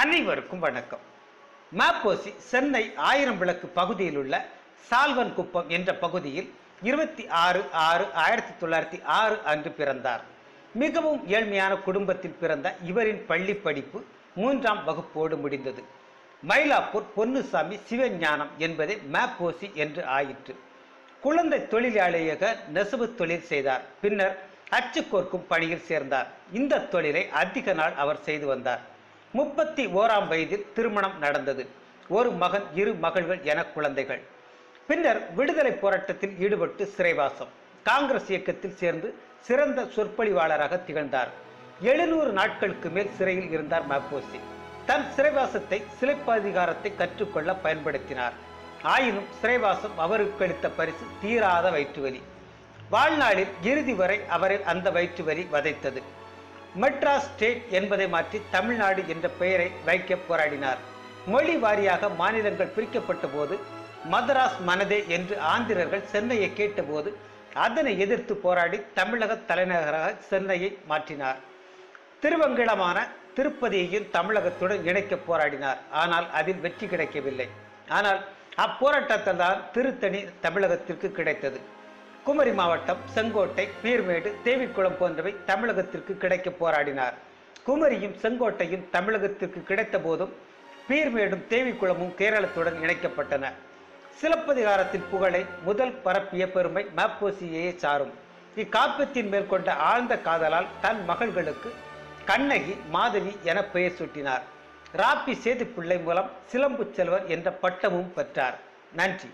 அனைவருக்கும் வணக்கம். மாப்போசி சென்னை ஆயிரம் விளக்கு பகுதியில் உள்ள சால்வன் குப்பம் என்ற பகுதியில் இருபத்தி ஆறு ஆறு ஆயிரத்தி தொள்ளாயிரத்தி ஆறு அன்று பிறந்தார். மிகவும் ஏழ்மையான குடும்பத்தில் பிறந்த இவரின் பள்ளி படிப்பு மூன்றாம் வகுப்போடு முடிந்தது. மயிலாப்பூர் பொன்னுசாமி சிவஞானம் என்பதே மாப்போசி என்று ஆயிற்று. குழந்தை தொழிலாளியாக நெசவு தொழில் செய்தார். பின்னர் அச்சு கோர்க்கும் பணியில் சேர்ந்தார். இந்த தொழிலை அதிக நாள் அவர் செய்து வந்தார். முப்பத்தி ஓராம் வயதில் திருமணம் நடந்தது. ஒரு மகன் இரு மகள்கள் என குழந்தைகள். பின்னர் விடுதலை போராட்டத்தில் ஈடுபட்டு சிறைவாசம். காங்கிரஸ் இயக்கத்தில் சேர்ந்து சிறந்த சொற்பொழிவாளராக திகழ்ந்தார். எழுநூறு நாட்களுக்கு மேல் சிறையில் இருந்தார் மாப்போசி தன் சிறைவாசத்தை சிலைப்பதிகாரத்தை கற்றுக்கொள்ள பயன்படுத்தினார். ஆயினும் சிறைவாசம் அவருக்கு அளித்த பரிசு தீராத வயிற்றுவலி. வாழ்நாளில் இறுதி வரை அவரை அந்த வயிற்றுவலி வதைத்தது. மெட்ராஸ் ஸ்டேட் என்பதை மாற்றி தமிழ்நாடு என்ற பெயரை வைக்க போராடினார். மொழி வாரியாக மாநிலங்கள் பிரிக்கப்பட்ட போது மதராஸ் மனதே என்று ஆந்திரர்கள் சென்னையை கேட்டபோது அதனை எதிர்த்து போராடி தமிழக தலைநகராக சென்னையை மாற்றினார். திருவங்கிளமான திருப்பதியையும் தமிழகத்துடன் இணைக்க போராடினார். ஆனால் அதில் வெற்றி கிடைக்கவில்லை. ஆனால் அப்போராட்டத்தில் தான் திருத்தணி தமிழகத்திற்கு கிடைத்தது. குமரி மாவட்டம் செங்கோட்டை பீர்மேடு தேவிக்குளம் போன்றவை தமிழகத்திற்கு கிடைக்க போராடினார். குமரியும் செங்கோட்டையும் தமிழகத்திற்கு கிடைத்த போதும் பீர்மேடும் தேவிக்குளமும் கேரளத்துடன் இணைக்கப்பட்டன. சிலப்பதிகாரத்தின் புகழை முதல் பரப்பிய பெருமை மாப்போசியையே சாரும். இக்காப்பியத்தின் மேற்கொண்ட ஆழ்ந்த காதலால் தன் மகள்களுக்கு கண்ணகி மாதவி என பெயர் சூட்டினார். ராப்பி சேதுப்பிள்ளை மூலம் சிலம்பு செல்வர் என்ற பட்டமும் பெற்றார். நன்றி.